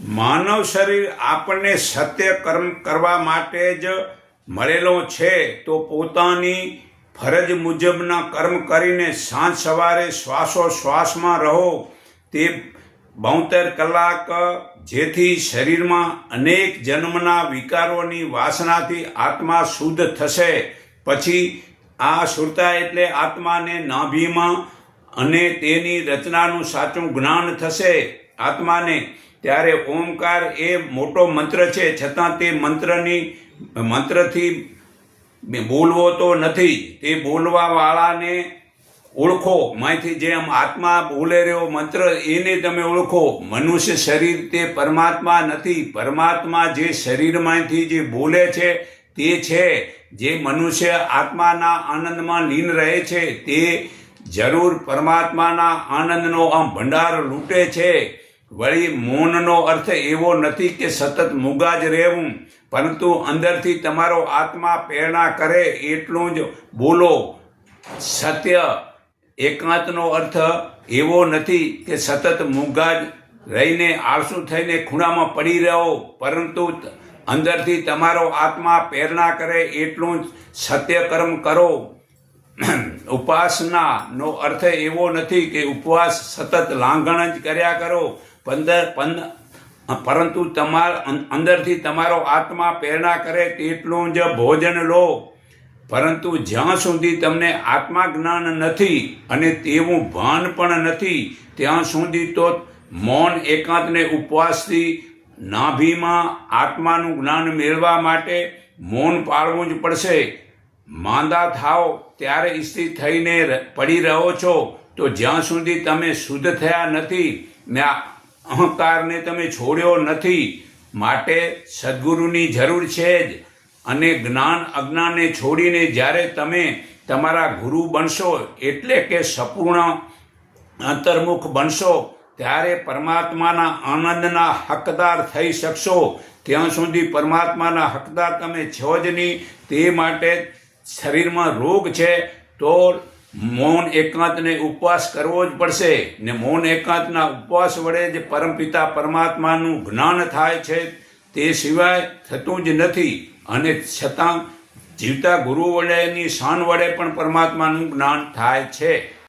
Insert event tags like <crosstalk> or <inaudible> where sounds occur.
માનવ શરીર આપણને સત્ય કર્મ કરવા માટે જ મળેલો છે તો પોતાની ફરજ મુજબના કર્મ કરીને સાંજ સવારે શ્વાસોશ્વાસમાં રહો. તે બોતેર કલાક જેથી શરીરમાં અનેક જન્મના વિકારોની વાસનાથી આત્મા શુદ્ધ થશે. પછી આ સુરતા એટલે આત્માને નાભીમાં અને તેની રચનાનું સાચું જ્ઞાન થશે. આત્માને, ત્યારે ઓમકાર એ મોટો મંત્ર છે. છતાં તે મંત્રની, મંત્રથી બોલવો તો નથી. તે બોલવાવાળાને ઓળખો. માંથી જેમ આત્મા બોલે રહ્યો મંત્ર, એને તમે ઓળખો. મનુષ્ય શરીર તે પરમાત્મા નથી. પરમાત્મા જે શરીરમાંથી જે બોલે છે, તે છે. જે મનુષ્ય આત્માના આનંદમાં લીન રહે છે, તે જરૂર પરમાત્માના આનંદનો આમ ભંડાર લૂંટે છે. વળી મૌનનો અર્થ એવો નથી કે સતત મૂગા જ રહેવું, પરંતુ અંદરથી તમારો આત્મા પ્રેરણા કરે એટલું જ. બોલો, સત્ય એકાંતનો અર્થ એવો નથી કે સતત મૂગા જ રહીને આળસુ થઈને ખૂણામાં પડી રહો, પરંતુ અંદરથી તમારો આત્મા પ્રેરણા કરે એટલું જ. સત્ય કર્મ કરો. <clears throat> ઉપાસનાનો અર્થ એવો નથી કે ઉપવાસ સતત લાંઘણ જ કર્યા કરો પંદર પરંતુ તમારા અંદરથી તમારો આત્મા પ્રેરણા કરે તેટલું જ ભોજન લો. પરંતુ જ્યાં સુધી તમને આત્મા જ્ઞાન નથી અને તેવું ભાન પણ નથી, ત્યાં સુધી તો મૌન એકાંતને ઉપવાસથી નાભીમાં આત્માનું જ્ઞાન મેળવવા માટે મૌન પાળવું જ પડશે. માંદા થાવ ત્યારે સ્થિર થઈને પડી રહો છો, તો જ્યાં સુધી તમે શુદ્ધ થયા નથી ને અહંકારને તમે છોડ્યો નથી. માટે સદગુરુની જરૂર છે જ. અને જ્ઞાન અજ્ઞાનને છોડીને જ્યારે તમે તમારા ગુરુ બનશો, એટલે કે સંપૂર્ણ અંતર્મુખ બનશો, ત્યારે પરમાત્માના આનંદના હકદાર થઈ શકશો. ત્યાં સુધી પરમાત્માના હકદાર તમે છો જ નહીં. તે માટે શરીરમાં રોગ છે, તો મૌન એકાંતને ઉપવાસ કરવો જ પડશે ને મૌન એકાંતના ઉપવાસ વડે જે પરમપિતા પરમાત્માનું જ્ઞાન થાય છે તે સિવાય થતું જ નથી અને છતાં જીવતા ગુરુ વડેની શાન વડે પણ પરમાત્માનું જ્ઞાન થાય છે.